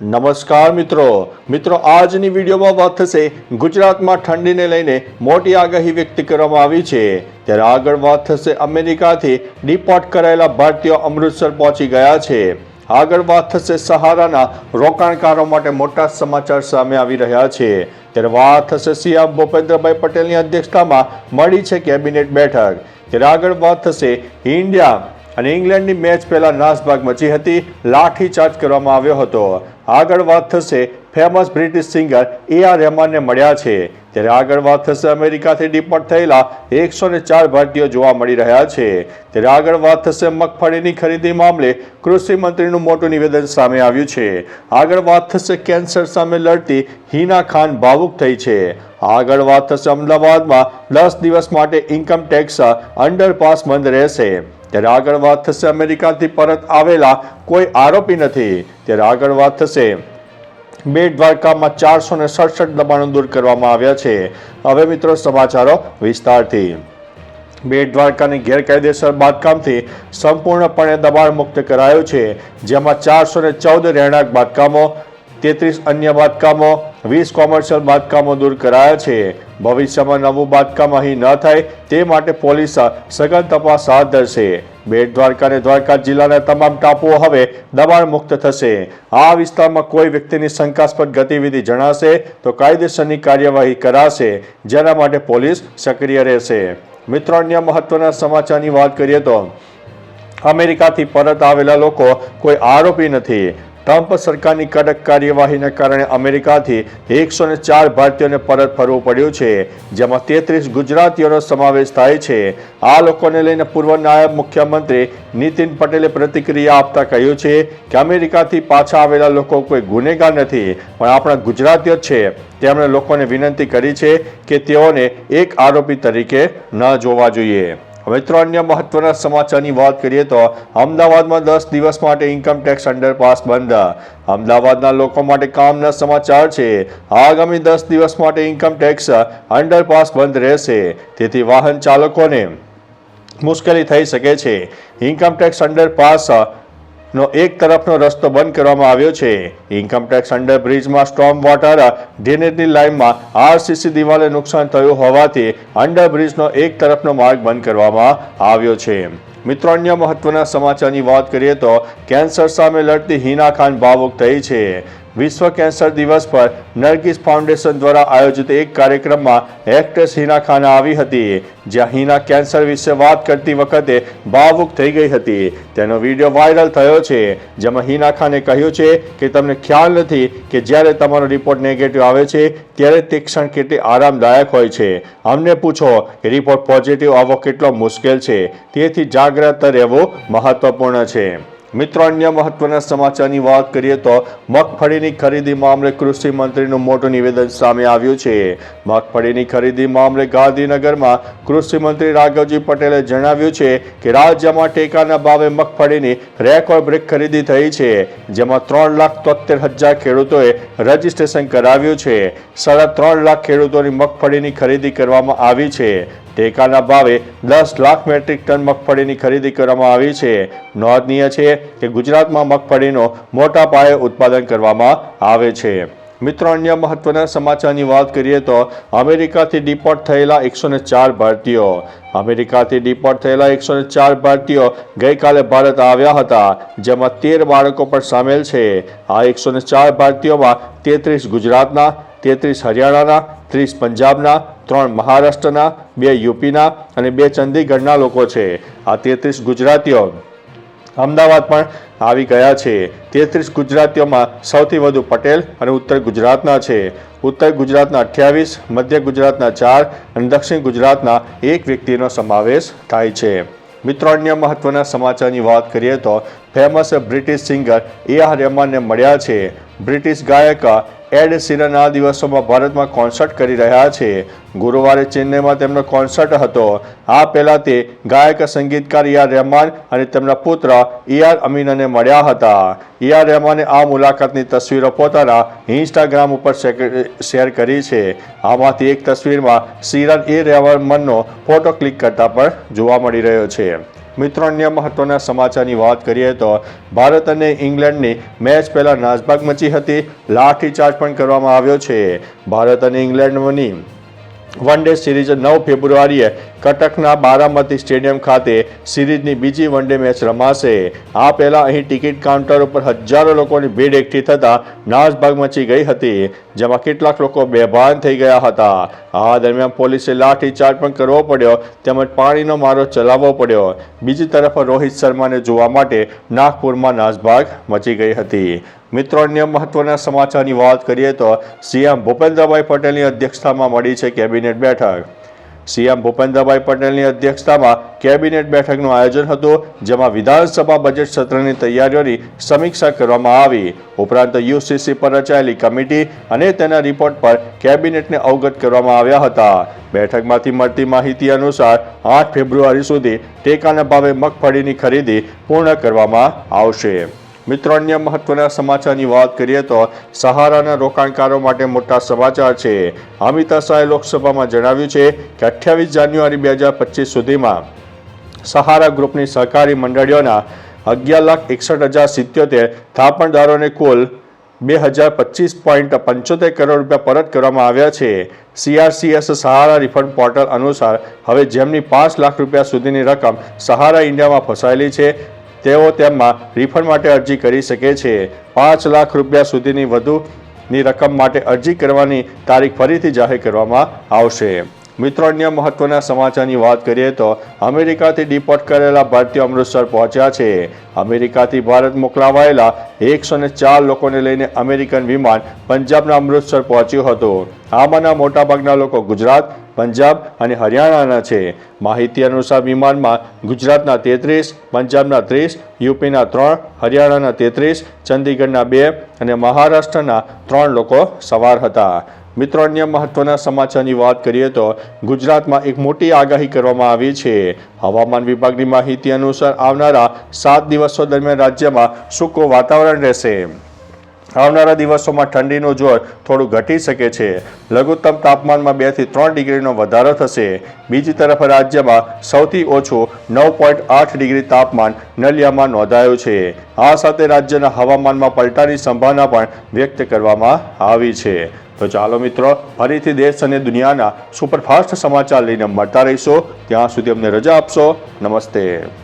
નમસ્કાર મિત્રો. મિત્રો, આજની વિડીયોમાં વાત થશે ગુજરાતમાં ઠંડીને લઈને મોટી આગાહી વ્યક્ત કરવામાં આવી છે. ત્યારે આગળ વાત થશે અમેરિકાથી. ડિપોર્ટ કરાયેલા ભારતીયો અમૃતસર પહોંચી ગયા છે. આગળ વાત થશે સહારાના રોકાણકારો માટે મોટા સમાચાર સામે આવી રહ્યા છે. ત્યારે વાત થશે સીએમ ભૂપેન્દ્રભાઈ પટેલની અધ્યક્ષતામાં મળી છે કેબિનેટ બેઠક. ત્યારે આગળ વાત થશે ઇન્ડિયા. અને ઇંગ્લેન્ડની મેચ પહેલાં નાસભાગ મચી હતી લાઠીચાર્જ કરવામાં આવ્યો હતો. આગળ વાત થશે, famous British singer A R રહેમાનને મળ્યા છે. ત્યારે આગળ વાત થશે અમેરિકાથી ડિપોર્ટ થયેલા એકસો ચાર ભારતીયો જોવા મળી રહ્યા છે. ત્યારે આગળ વાત થશે મગફળીની ખરીદી મામલે કૃષિ મંત્રીનું મોટું નિવેદન સામે આવ્યું છે. આગળ વાત થશે કેન્સર સામે લડતી હિના ખાન ભાવુક થઈ છે. આગળ વાત થશે અમદાવાદમાં, દસ દિવસ માટે ઇન્કમ ટેક્સ અંડરપાસ બંધ રહેશે. ત્યારે આગળ વાત થશે અમેરિકાથી પરત આવેલા કોઈ આરોપી નથી. ત્યારે આગળ વાત થશે બેટ દ્વારકામાં ચારસો ને સડસઠ દબાણો દૂર કરવામાં આવ્યા છે. હવે મિત્રો સમાચારો વિસ્તારથી. બેટ દ્વારકાની ગેરકાયદેસર બાંધકામથી સંપૂર્ણપણે દબાણ મુક્ત કરાયું છે, જેમાં ચારસો ને ચૌદ રહેણાંક બાંધકામો તેત્રીસ અન્ય બાંધકામો, વીસ કોમર્શિયલ બાંધકામો દૂર કરાયા છે. ભવિષ્યમાં નવું બાંધકામ અહીં ન થાય તે માટે પોલીસ સઘન તપાસ હાથ ધરશે. બેટ દ્વારકા અને દ્વારકા જિલ્લાના તમામ ટાપુઓ હવે દબાણ મુક્ત થશે. આ વિસ્તારમાં કોઈ વ્યક્તિની શંકાસ્પદ ગતિવિધિ જણાશે તો કાયદેસરની કાર્યવાહી કરાશે. જેના માટે પોલીસ સક્રિય રહેશે. મિત્રો, અન્ય મહત્વના સમાચારની વાત કરીએ તો, અમેરિકાથી પરત આવેલા લોકો કોઈ આરોપી નથી. ટ્રમ્પ સરકારની કડક કાર્યવાહીને કારણે અમેરિકાથી એકસો ચાર ભારતીયોને પરત ફરવું પડ્યું છે, જેમાં તેત્રીસ ગુજરાતીઓનો સમાવેશ થાય છે. આ લોકોને લઈને પૂર્વ નાયબ મુખ્યમંત્રી નીતિન પટેલે પ્રતિક્રિયા આપતા કહ્યું છે કે અમેરિકાથી પાછા આવેલા લોકો કોઈ ગુનેગાર નથી, પણ આપણા ગુજરાતીઓ છે. તેમણે લોકોને વિનંતી કરી છે કે તેઓને એક આરોપી તરીકે ન જોવા જોઈએ. મિત્રો અન્ય મહત્વના સમાચારની વાત કરીએ તો અમદાવાદમાં દસ દિવસ માટે ઇન્કમટેક્સ અંડરપાસ બંધ. અમદાવાદના લોકો માટે કામના સમાચાર છે, આગામી દસ દિવસ માટે ઇન્કમટેક્સ અંડરપાસ બંધ રહેશે. તેથી વાહન ચાલકોને મુશ્કેલી થઈ શકે છે. ઇન્કમ ટેક્સ અંડરપાસ નો એક તરફનો રસ્તો બંધ કરવામાં આવ્યો છે. ઇન્કમ ટેક્સ અંડર બ્રિજમાં સ્ટોમ વોટર ડ્રેનેજની લાઇનમાં આરસીસી દિવાલે નુકસાન થયું હોવાથી અંડર બ્રિજનો એક તરફનો માર્ગ બંધ કરવામાં આવ્યો છે. મિત્રો, અન્ય મહત્વના સમાચારની વાત કરીએ તો કેન્સર સામે લડતી હિના ખાન ભાવુક થઈ છે. વિશ્વ કેન્સર દિવસ પર નરગીસ ફાઉન્ડેશન દ્વારા આયોજિત એક કાર્યક્રમમાં એક્ટ્રેસ હિના ખાન આવી હતી. જ્યાં હિના કેન્સર વિશે વાત કરતી વખતે ભાવુક થઈ ગઈ હતી. તેનો વીડિયો વાયરલ થયો છે. જેમાં હિના ખાને કહ્યું છે કે, તમને ખ્યાલ નથી કે જ્યારે તમારો રિપોર્ટ નેગેટિવ આવે છે, ત્યારે તે ક્ષણ કેટલી આરામદાયક હોય છે. અમને પૂછો કે રિપોર્ટ પોઝિટિવ આવવો કેટલો મુશ્કેલ છે. તેથી જાગ્રત રહેવું મહત્વપૂર્ણ છે. મિત્રો, અન્ય મહત્વના સમાચારની વાત કરીએ તો મગફળીની ખરીદી મામલે કૃષિ મંત્રીનું મોટું નિવેદન સામે આવ્યું છે. મગફળીની ખરીદી મામલે ગાંધીનગરમાં કૃષિ મંત્રી રાઘવજી પટેલે જણાવ્યું છે કે રાજ્યમાં ટેકાના ભાવે મગફળીની રેકોર્ડ બ્રેક ખરીદી થઈ છે, જેમાં ત્રણ લાખ તોતેર હજાર ખેડૂતોએ રજીસ્ટ્રેશન કરાવ્યું છે. સાડા ત્રણ લાખ ખેડૂતોની મગફળીની ખરીદી કરવામાં આવી છે. ટેકાના ભાવે દસ લાખ મેટ્રિક ટન મગફળીની ખરીદી કરવામાં આવી છે. નોંધનીય છે કે ગુજરાતમાં મગફળીનો મોટા પાયે ઉત્પાદન કરવામાં આવે છે. મિત્રો, અન્ય મહત્વના સમાચારની વાત કરીએ તો અમેરિકાથી ડિપોર્ટ થયેલા એકસો ચાર ભારતીયો. અમેરિકાથી ડિપોર્ટ થયેલા એકસો ચાર ભારતીયો ગઈકાલે ભારત આવ્યા હતા, જેમાં તેર બાળકો પણ સામેલ છે. આ એકસો ચાર ભારતીયોમાં તેત્રીસ ગુજરાતના તેત્રીસ હરિયાણાના, ત્રીસ પંજાબના, ત્રણ મહારાષ્ટ્રના, બે યુપીના અને બે ચંદીગઢના લોકો છે. આ તેત્રીસ ગુજરાતીઓ અમદાવાદ પણ આવી ગયા છે. તેત્રીસ ગુજરાતીઓમાં સૌથી વધુ પટેલ અને ઉત્તર ગુજરાતના છે. ઉત્તર ગુજરાતના અઠ્યાવીસ, મધ્ય ગુજરાતના ચાર અને દક્ષિણ ગુજરાતના એક વ્યક્તિનો સમાવેશ થાય છે. મિત્રો, અન્ય મહત્વના સમાચારની વાત કરીએ તો famous British singer A R રહેમાનને મળ્યા છે. બ્રિટિશ ગાયક એડ શીરન આ દિવસોમાં ભારતમાં કોન્સર્ટ કરી રહ્યા છે. ગુરુવારે ચેન્નઈમાં તેમનો કોન્સર્ટ હતો. આ પહેલાં તે ગાયક, સંગીતકાર એ આર રહેમાન અને તેમના પુત્ર એ આર અમીનને મળ્યા હતા. એ આર રહેમાને આ મુલાકાતની તસવીરો પોતાના ઇન્સ્ટાગ્રામ ઉપર શેર કરી છે. આમાંથી એક તસવીરમાં સિરન એ રહેમાનનો ફોટો ક્લિક કરતા પણ જોવા મળી રહ્યો છે. મિત્રો, અન્ય મહત્વના સમાચારની વાત કરીએ તો ભારત અને ઇંગ્લેન્ડની મેચ પહેલાં નાસભાગ મચી હતી. લાઠીચાર્જ પણ કરવામાં આવ્યો છે. ભારત અને ઇંગ્લેન્ડની વન ડે સિરીઝ નવ ફેબ્રુઆરીએ કટકના બારામતી સ્ટેડિયમ ખાતે સિરીઝની બીજી વન ડે મેચ રમાશે. આ પહેલાં અહીં ટિકિટ કાઉન્ટર ઉપર હજારો લોકોની ભીડ એકઠી થતાં નાસભાગ મચી ગઈ હતી, જેમાં કેટલાક લોકો બેભાન થઈ ગયા હતા. આ દરમિયાન પોલીસે લાઠીચાર્જ પણ કરવો પડ્યો, તેમજ પાણીનો મારો ચલાવવો પડ્યો. બીજી તરફ રોહિત શર્માને જોવા માટે નાગપુરમાં નાસભાગ મચી ગઈ હતી. મિત્રો, અન્ય મહત્વના સમાચારની વાત કરીએ તો સીએમ ભૂપેન્દ્રભાઈ પટેલની અધ્યક્ષતામાં મળી છે કેબિનેટ બેઠક. સીએમ ભૂપેન્દ્રભાઈ પટેલની અધ્યક્ષતામાં કેબિનેટ બેઠકનું આયોજન હતું, જેમાં વિધાનસભા બજેટ સત્રની તૈયારીઓની સમીક્ષા કરવામાં આવી. ઉપરાંત યુસીસી પર રચાયેલી કમિટી અને તેના રિપોર્ટ પર કેબિનેટને અવગત કરવામાં આવ્યા હતા. બેઠકમાંથી મળતી માહિતી અનુસાર, આઠ ફેબ્રુઆરી સુધી ટેકાના ભાવે મગફળીની ખરીદી પૂર્ણ કરવામાં આવશે. મિત્રો, અન્ય મહત્વના સમાચારની વાત કરીએ તો સહારાના રોકાણકારો માટે મોટા સમાચાર છે. અમિતા શાહે લોકસભામાં જણાવ્યું છે કે અઠ્યાવીસ જાન્યુઆરી બે હજાર પચીસ સુધીમાં સહારા ગ્રુપની સહકારી મંડળીઓના અગિયાર લાખ એકસઠ હજાર સિત્યોતેર થાપણદારોને કુલ બે હજાર પચીસ પોઈન્ટ પંચોતેર કરોડ રૂપિયા પરત કરવામાં આવ્યા છે. સીઆરસીએસ સહારા રિફંડ પોર્ટલ અનુસાર હવે જેમની પાંચ લાખ રૂપિયા સુધીની રકમ સહારા ઇન્ડિયામાં ફસાયેલી છે તેઓ તેમાં રિફંડ માટે અરજી કરી શકે છે. પાંચ લાખ રૂપિયા સુધીની વધુની રકમ માટે અરજી કરવાની તારીખ ફરીથી જાહેર કરવામાં આવશે. મિત્રો, અન્ય મહત્વના સમાચારની વાત કરીએ તો અમેરિકાથી ડિપોર્ટ કરેલા ભારતીય અમૃતસર પહોંચ્યા છે. અમેરિકાથી ભારત મોકલાવાયેલા એકસો ચાર લોકોને લઈને અમેરિકન વિમાન પંજાબના અમૃતસર પહોંચ્યું હતું. આમાંના મોટાભાગના લોકો ગુજરાત પંજાબ અને હરિયાણાના છે. માહિતી અનુસાર વિમાનમાં ગુજરાતના તેત્રીસ, પંજાબના ત્રીસ, યુપીના ત્રણ, હરિયાણાના તેત્રીસ, ચંદીગઢના બે અને મહારાષ્ટ્રના ત્રણ લોકો સવાર હતા. મિત્રો, અન્ય મહત્વના સમાચારની વાત કરીએ તો ગુજરાતમાં એક મોટી આગાહી કરવામાં આવી છે. હવામાન વિભાગની માહિતી અનુસાર આવનારા સાત દિવસો દરમિયાન રાજ્યમાં સૂકું વાતાવરણ રહેશે. આવનારા દિવસોમાં ઠંડીનું જોર થોડું ઘટી શકે છે. લઘુત્તમ તાપમાનમાં બેથી ત્રણ ડિગ્રીનો વધારો થશે. બીજી તરફ રાજ્યમાં સૌથી ઓછું નવ પોઈન્ટ આઠ ડિગ્રી તાપમાન નલિયામાં નોંધાયું છે. આ સાથે રાજ્યના હવામાનમાં પલટાની સંભાવના પણ વ્યક્ત કરવામાં આવી છે. તો ચાલો મિત્રો, ફરીથી દેશ અને દુનિયાના સુપરફાસ્ટ સમાચાર લઈને મળતા રહીશો. ત્યાં સુધી અમને રજા આપશો. નમસ્તે.